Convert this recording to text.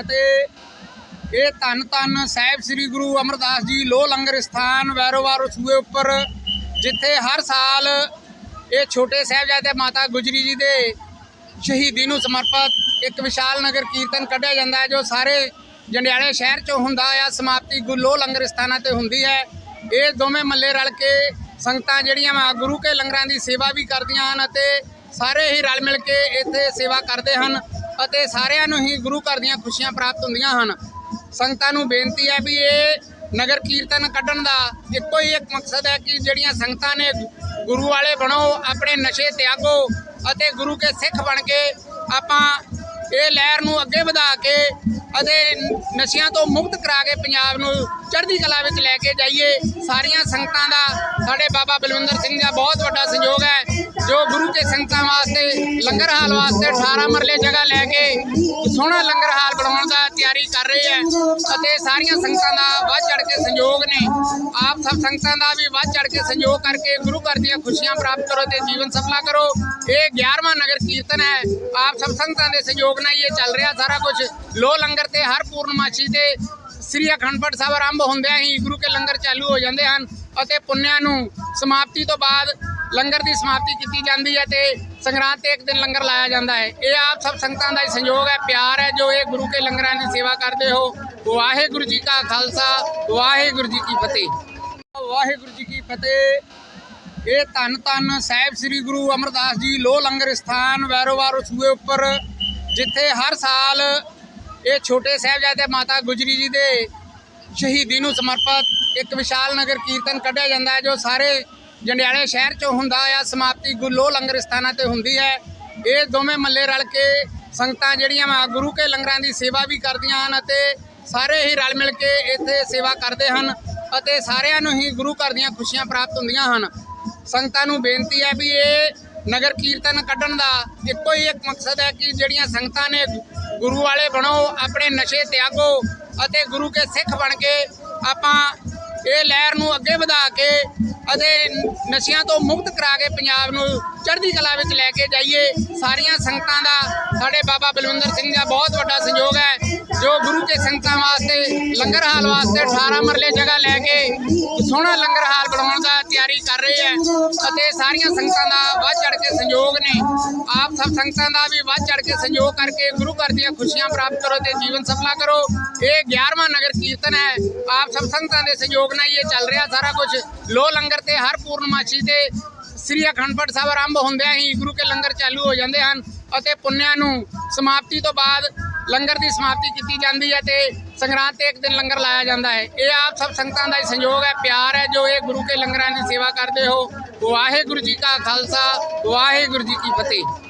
ਫਤਿਹ ਇਹ ਧੰਨ ਧੰਨ ਸਾਹਿਬ ਸ੍ਰੀ ਗੁਰੂ ਅਮਰਦਾਸ ਜੀ ਲੋਹ ਲੰਗਰ ਸਥਾਨ ਵੈਰੋਵਾਰ ਸੂਏ ਉੱਪਰ, ਜਿੱਥੇ ਹਰ ਸਾਲ ਇਹ ਛੋਟੇ ਸਾਹਿਬਜ਼ਾਦੇ ਮਾਤਾ ਗੁਜਰੀ ਜੀ ਦੇ ਸ਼ਹੀਦੀ ਨੂੰ ਸਮਰਪਿਤ ਇੱਕ ਵਿਸ਼ਾਲ ਨਗਰ ਕੀਰਤਨ ਕੱਢਿਆ ਜਾਂਦਾ ਹੈ, ਜੋ ਸਾਰੇ ਜੰਡਿਆਲੇ ਸ਼ਹਿਰ ਚੋਂ ਹੁੰਦਾ ਆ, ਸਮਾਪਤੀ ਗੁਰੂ ਲੰਗਰ ਸਥਾਨਾਂ ਤੇ ਹੁੰਦੀ ਹੈ। ਇਹ ਦੋਵੇਂ ਮੱਲੇ ਰਲ ਕੇ ਸੰਗਤਾਂ ਜਿਹੜੀਆਂ ਵਾ, ਗੁਰੂ ਕੇ ਲੰਗਰਾਂ ਦੀ ਸੇਵਾ ਵੀ ਕਰਦੀਆਂ ਹਨ ਅਤੇ ਸਾਰੇ ਹੀ ਰਲ ਮਿਲ ਕੇ ਇੱਥੇ ਸੇਵਾ ਕਰਦੇ ਹਨ। ਅਤੇ ਸਾਰਿਆਂ ਨੂੰ ਹੀ ਗੁਰੂ ਘਰ ਦੀਆਂ ਖੁਸ਼ੀਆਂ ਪ੍ਰਾਪਤ ਹੁੰਦੀਆਂ ਹਨ। ਸੰਗਤਾਂ ਨੂੰ ਬੇਨਤੀ ਹੈ ਵੀ ਇਹ ਨਗਰ ਕੀਰਤਨ ਕੱਢਣ ਦਾ ਇੱਕੋ ਹੀ ਇੱਕ ਮਕਸਦ ਹੈ ਕਿ ਜਿਹੜੀਆਂ ਸੰਗਤਾਂ ਨੇ ਗੁਰੂ ਵਾਲੇ ਬਣੋ, ਆਪਣੇ ਨਸ਼ੇ ਤਿਆਗੋ ਅਤੇ ਗੁਰੂ ਕੇ ਸਿੱਖ ਬਣ ਕੇ ਆਪਾਂ ਇਹ ਲਹਿਰ ਨੂੰ ਅੱਗੇ ਵਧਾ ਕੇ ਅਤੇ ਨਸ਼ਿਆਂ ਤੋਂ ਮੁਕਤ ਕਰਾ ਕੇ ਪੰਜਾਬ ਨੂੰ ਚੜ੍ਹਦੀ ਕਲਾ ਵਿੱਚ ਲੈ ਕੇ ਜਾਈਏ। ਸਾਰੀਆਂ ਸੰਗਤਾਂ ਦਾ, ਸਾਡੇ ਬਾਬਾ ਬਲਵਿੰਦਰ ਸਿੰਘ ਦਾ ਬਹੁਤ ਵੱਡਾ ਸਹਿਯੋਗ ਹੈ। ਜੋ ਗੁਰੂ ਕੇ ਸੰਗਤਾਂ ਵਾਸਤੇ ਲੰਗਰ ਹਾਲ ਵਾਸਤੇ 18 ਮਰਲੇ ਜਗ੍ਹਾ ਲੈ ਕੇ ਸੋਹਣਾ ਲੰਗਰ ਹਾਲ ਬਣਾਉਣ ਦਾ ਤਿਆਰੀ ਕਰ ਰਹੇ ਹੈ ਅਤੇ ਸਾਰੀਆਂ ਸੰਗਤਾਂ ਦਾ ਵੱਧ ਚੜ ਕੇ ਸਹਿਯੋਗ ਨੇ। ਆਪ ਸਭ ਸੰਗਤਾਂ ਦਾ ਵੀ ਵੱਧ ਚੜ ਕੇ ਸਹਿਯੋਗ ਕਰਕੇ ਗੁਰੂ ਘਰ ਦੀਆਂ ਖੁਸ਼ੀਆਂ ਪ੍ਰਾਪਤ ਕਰੋ ਤੇ ਜੀਵਨ ਸਫਲਾ ਕਰੋ। ਇਹ 11ਵਾਂ ਨਗਰ ਕੀਰਤਨ ਹੈ। ਆਪ ਸਭ ਸੰਗਤਾਂ ਦੇ ਸਹਿਯੋਗ ਨਾਲ ਹੀ ਇਹ ਚੱਲ ਰਿਹਾ ਸਾਰਾ ਕੁਝ। ਲੋ ਲੰਗਰ ਤੇ ਹਰ ਪੂਰਨਮਾਸ਼ੀ ਤੇ ਸ੍ਰੀ ਅਖੰਡ ਪਾਠ ਸਾਹਿਬ ਆਰੰਭ ਹੁੰਦਿਆਂ ਹੀ ਗੁਰੂ ਕੇ ਲੰਗਰ ਚਾਲੂ ਹੋ ਜਾਂਦੇ ਹਨ ਅਤੇ ਪੁੰਨਿਆਂ ਨੂੰ ਸਮਾਪਤੀ ਤੋਂ ਬਾਅਦ ਲੰਗਰ ਦੀ ਸਮਾਪਤੀ ਕੀਤੀ ਜਾਂਦੀ ਹੈ ਤੇ ਸੰਗਰਾਂਦ ਤੇ ਇੱਕ ਦਿਨ ਲੰਗਰ ਲਾਇਆ ਜਾਂਦਾ ਹੈ। ਇਹ ਆਪ ਸਭ ਸੰਗਤਾਂ ਦਾ ਹੀ ਸੰਯੋਗ ਹੈ, ਪਿਆਰ ਹੈ, ਜੋ ਇਹ ਗੁਰੂ ਕੇ ਲੰਗਰਾਂ ਦੀ ਸੇਵਾ ਕਰਦੇ ਹੋ। ਵਾਹਿਗੁਰੂ ਜੀ ਕਾ ਖਾਲਸਾ, ਵਾਹਿਗੁਰੂ ਜੀ ਕੀ ਫਤਿਹ। ਵਾਹਿਗੁਰੂ ਜੀ ਕੀ ਫਤਿਹ। ਇਹ ਧੰਨ ਧੰਨ ਸਾਹਿਬ ਸ੍ਰੀ ਗੁਰੂ ਅਮਰਦਾਸ ਜੀ ਲੋ ਲੰਗਰ ਸਥਾਨ ਵੈਰੋਵਾਰ ਸੂਏ ਉੱਪਰ, ਜਿੱਥੇ ਹਰ ਸਾਲ ਇਹ ਛੋਟੇ ਸਾਹਿਬਜ਼ਾਦੇ ਮਾਤਾ ਗੁਜਰੀ ਜੀ ਦੇ ਸ਼ਹੀਦੀ ਨੂੰ ਸਮਰਪਿਤ ਇੱਕ ਵਿਸ਼ਾਲ ਨਗਰ ਕੀਰਤਨ ਕੱਢਿਆ ਜਾਂਦਾ ਹੈ, ਜੋ ਸਾਰੇ ਜੰਡਿਆਲੇ ਸ਼ਹਿਰ ਚੋਂ ਹੁੰਦਾ ਆ, ਸਮਾਪਤੀ ਗੁਰੂ ਲੰਗਰ ਸਥਾਨਾਂ ਤੇ ਹੁੰਦੀ ਹੈ। ਇਹ ਦੋਵੇਂ ਮੱਲੇ ਰਲ ਕੇ ਸੰਗਤਾਂ ਜਿਹੜੀਆਂ ਵਾ, ਗੁਰੂ ਕੇ ਲੰਗਰਾਂ ਦੀ ਸੇਵਾ ਵੀ ਕਰਦੀਆਂ ਹਨ ਅਤੇ ਸਾਰੇ ਹੀ ਰਲ ਮਿਲ ਕੇ ਇੱਥੇ ਸੇਵਾ ਕਰਦੇ ਹਨ ਅਤੇ ਸਾਰਿਆਂ ਨੂੰ ਹੀ ਗੁਰੂ ਘਰ ਦੀਆਂ ਖੁਸ਼ੀਆਂ ਪ੍ਰਾਪਤ ਹੁੰਦੀਆਂ ਹਨ। ਸੰਗਤਾਂ ਨੂੰ ਬੇਨਤੀ ਹੈ ਵੀ ਇਹ ਨਗਰ ਕੀਰਤਨ ਕੱਢਣ ਦਾ ਇੱਕੋ ਹੀ ਇੱਕ ਮਕਸਦ ਹੈ ਕਿ ਜਿਹੜੀਆਂ ਸੰਗਤਾਂ ਨੇ ਗੁਰੂ ਵਾਲੇ ਬਣੋ, ਆਪਣੇ ਨਸ਼ੇ ਤਿਆਗੋ ਅਤੇ ਗੁਰੂ ਕੇ ਸਿੱਖ ਬਣ ਕੇ ਆਪਾਂ ਇਹ ਲਹਿਰ ਨੂੰ ਅੱਗੇ ਵਧਾ ਕੇ ਅਤੇ ਨਸ਼ਿਆਂ ਤੋਂ ਮੁਕਤ ਕਰਾ ਕੇ ਪੰਜਾਬ ਨੂੰ ਚੜ੍ਹਦੀ ਕਲਾ ਵਿੱਚ ਲੈ ਕੇ ਜਾਈਏ। ਸਾਰੀਆਂ ਸੰਗਤਾਂ ਦਾ, ਸਾਡੇ ਬਾਬਾ ਬਲਵਿੰਦਰ ਸਿੰਘ ਦਾ ਬਹੁਤ ਵੱਡਾ ਸਹਿਯੋਗ ਹੈ, ਜੋ ਗੁਰੂ ਕੇ ਸੰਗਤਾਂ ਵਾਸਤੇ ਲੰਗਰ ਹਾਲ ਵਾਸਤੇ 18 ਮਰਲੇ ਜਗ੍ਹਾ ਲੈ ਕੇ ਸੋਹਣਾ ਲੰਗਰ ਹਾਲ ਬਣਾਉਣ ਦਾ ਤਿਆਰੀ ਕਰ ਰਹੇ ਹੈ ਅਤੇ ਸਾਰੀਆਂ ਸੰਗਤਾਂ ਦਾ ਵੱਧ ਚੜ ਕੇ ਸਹਿਯੋਗ ਨੇ। ਆਪ ਸਭ ਸੰਗਤਾਂ ਦਾ ਵੀ ਵੱਧ ਚੜ ਕੇ ਸਹਿਯੋਗ ਕਰਕੇ ਗੁਰੂ ਘਰ ਦੀਆਂ ਖੁਸ਼ੀਆਂ ਪ੍ਰਾਪਤ ਕਰੋ ਤੇ ਜੀਵਨ ਸਫਲਾ ਕਰੋ। ਇਹ 11ਵਾਂ ਨਗਰ ਕੀਰਤਨ ਹੈ। ਆਪ ਸਭ ਸੰਗਤਾਂ ਦੇ ਸਹਿਯੋਗ ਨਾਲ ਹੀ ਇਹ ਚੱਲ ਰਿਹਾ ਸਾਰਾ ਕੁਝ। ਲੋ ਲੰਗਰ ਤੇ ਹਰ ਪੂਰਨਮਾਸ਼ੀ ਤੇ ਸ੍ਰੀ ਅਖੰਡ ਪਾਠ ਸਾਹਿਬ ਆਰੰਭ ਹੁੰਦਿਆਂ ਹੀ ਗੁਰੂ ਕੇ ਲੰਗਰ ਚਾਲੂ ਹੋ ਜਾਂਦੇ ਹਨ ਅਤੇ ਪੁੰਨਿਆਂ ਨੂੰ ਸਮਾਪਤੀ ਤੋਂ ਬਾਅਦ ਲੰਗਰ ਦੀ ਸਮਾਪਤੀ ਕੀਤੀ ਜਾਂਦੀ ਹੈ ਤੇ ਸੰਗਰਾਂਦ ਤੇ ਇੱਕ ਦਿਨ ਲੰਗਰ ਲਾਇਆ ਜਾਂਦਾ ਹੈ। ਇਹ ਆਪ ਸਭ ਸੰਗਤਾਂ ਦਾ ਹੀ ਸੰਯੋਗ ਹੈ, ਪਿਆਰ ਹੈ ਜੋ ਇਹ ਗੁਰੂ ਕੇ ਲੰਗਰਾਂ ਦੀ ਸੇਵਾ ਕਰਦੇ ਹੋ। ਵਾਹਿਗੁਰੂ ਜੀ ਕਾ ਖਾਲਸਾ, ਵਾਹਿਗੁਰੂ ਜੀ ਕੀ ਫਤਿਹ।